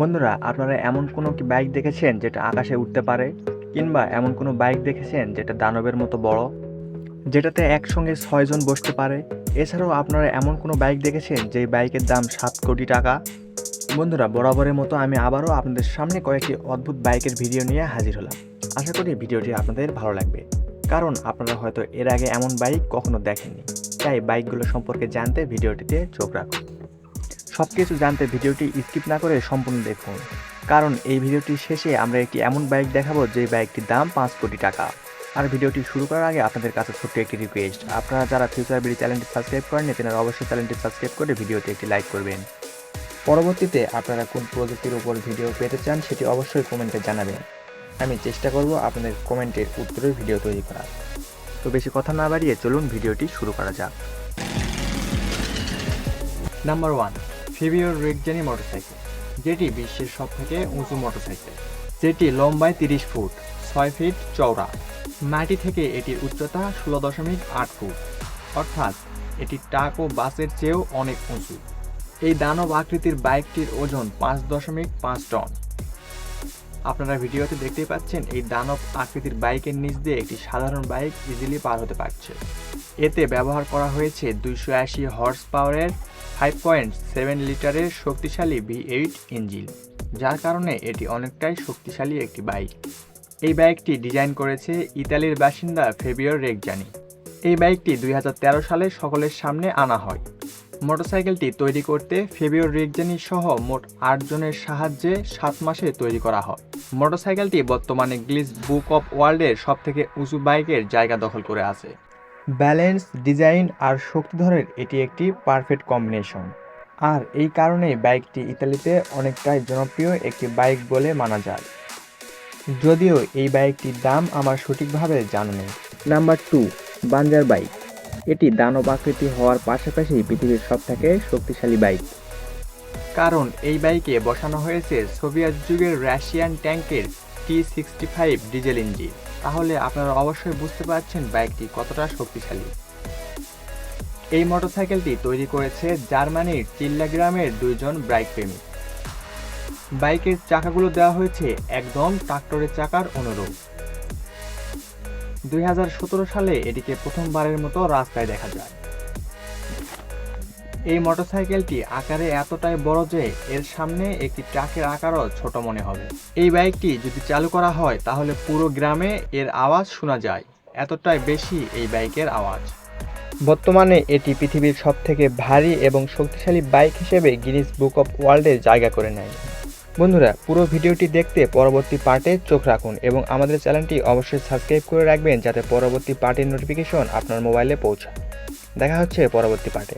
বন্ধুরা, আপনারা এমন কোনো কি বাইক দেখেছেন যেটা আকাশে উঠতে পারে? কিংবা এমন কোনো বাইক দেখেছেন যেটা দানবের মতো বড়? যেটাতে একসঙ্গে ছয়জন বসতে পারে? এছাড়াও আপনারা এমন কোনো বাইক দেখেছেন যেই বাইকের দাম সাত কোটি টাকা? বন্ধুরা, বরাবরের মতো আমি আবারও আপনাদের সামনে কয়েকটি অদ্ভুত বাইকের ভিডিও নিয়ে হাজির হলাম। আশা করি ভিডিওটি আপনাদের ভালো লাগবে। কারণ আপনারা হয়তো এর আগে এমন বাইক কখনো দেখেননি। তাই বাইকগুলো সম্পর্কে জানতে ভিডিওটিতে চোখ রাখুন। সব কিছু জানতে ভিডিওটি স্কিপ না করে সম্পূর্ণ দেখুন। কারণ এই ভিডিওটির শেষে আমরা একটি এমন বাইক দেখাবো যে বাইকটির দাম পাঁচ কোটি টাকা। আর ভিডিওটি শুরু করার আগে আপনাদের কাছে ছোট্ট একটি রিকোয়েস্ট আপনারা যারা ফিউচার বিডি চ্যানেলটি সাবস্ক্রাইব করেন তেনারা অবশ্যই চ্যানেলটি সাবস্ক্রাইব করে ভিডিওতে একটি লাইক করবেন। পরবর্তীতে আপনারা কোন প্রযুক্তির উপর ভিডিও পেতে চান, সেটি অবশ্যই কমেন্টে জানাবেন। আমি চেষ্টা করব আপনাদের কমেন্টের উত্তরের ভিডিও তৈরি করার। তো বেশি কথা না বাড়িয়ে চলুন ভিডিওটি শুরু করা যাক। নাম্বার ওয়ান ফিবিওর রেকজানি মোটরসাইকেল যেটি বিশ্বের সব থেকে উঁচু মোটরসাইকেল যেটি লম্বায় তিরিশ ফুট, ছয় ফিট চওড়া। মাটি থেকে এটির উচ্চতা ষোলো দশমিক আট ফুট। অর্থাৎ, এটি ট্রাক ও বাসের চেয়েও অনেক উঁচু। এই দানব আকৃতির বাইকটির ওজন পাঁচ দশমিক পাঁচ টন। আপনারা ভিডিওতে দেখতেই পাচ্ছেন এই দানব আকৃতির বাইকের নিচ দিয়ে একটি সাধারণ বাইক ইজিলি পার হতে পারছে। এতে ব্যবহার করা হয়েছে দুইশো আশি হর্স পাওয়ারের ফাইভ পয়েন্ট সেভেন লিটারের শক্তিশালী ভি এইট ইঞ্জিন যার কারণে এটি অনেকটাই শক্তিশালী একটি বাইক। এই বাইকটি ডিজাইন করেছে ইতালির বাসিন্দা ফেবিওর রেকজানি এই বাইকটি দুই হাজার তেরো সালে সকলের সামনে আনা হয়। মোটরসাইকেলটি তৈরি করতে ফেবিওর রেকজানি সহ মোট আট জনের সাহায্যে সাত মাসে তৈরি করা হয়। মোটরসাইকেলটি বর্তমানে গ্লিস বুক অফ ওয়ার্ল্ডের সবথেকে উঁচু বাইকের জায়গা দখল করে আছে। ব্যালেন্স, ডিজাইন আর শক্তিধরের এটি একটি পারফেক্ট কম্বিনেশন। আর এই কারণেই বাইকটি ইতালিতে অনেকটাই জনপ্রিয় একটি বাইক বলে মানা যায়। যদিও এই বাইকটির দাম আমার সঠিকভাবে জানা নেই। নাম্বার টু, বাঞ্জার বাইক। এটি দানব আকৃতি হওয়ার পাশাপাশি পৃথিবীর সবথেকে শক্তিশালী বাইক। কারণ, এই বাইকে বসানো হয়েছে সোভিয়েত যুগের রাশিয়ান ট্যাঙ্কের T sixty five diesel engine. তাহলে আপনারা অবশ্যই বুঝতে পারছেন বাইকটি কতটা শক্তিশালী। এই মোটরসাইকেলটি তৈরি করেছে জার্মানির চিল্লা গ্রামের দুইজন বাইক প্রেমী বাইকের চাকাগুলো দেওয়া হয়েছে একদম ট্রাক্টরের চাকার অনুরূপ। দুই হাজার সতেরো সালে এটিকে প্রথমবারের মতো রাস্তায় দেখা যায়। এই মোটরসাইকেলটি আকারে এতটাই বড় যে এর সামনে একটি ট্রাকের আকারও ছোট মনে হবে। এই বাইকটি যদি চালু করা হয়, তাহলে পুরো গ্রামে এর আওয়াজ শোনা যায়। এতটাই বেশি এই বাইকের আওয়াজ। বর্তমানে এটি পৃথিবীর সবথেকে ভারী এবং শক্তিশালী বাইক হিসেবে গিনিস বুক অফ ওয়ার্ল্ডে জায়গা করে নেয়। বন্ধুরা, পুরো ভিডিওটি দেখতে পরবর্তী পার্টে চোখ রাখুন এবং আমাদের চ্যানেলটি অবশ্যই সাবস্ক্রাইব করে রাখবেন যাতে পরবর্তী পার্টের নোটিফিকেশন আপনার মোবাইলে পৌঁছায়। দেখা হচ্ছে পরবর্তী পার্টে।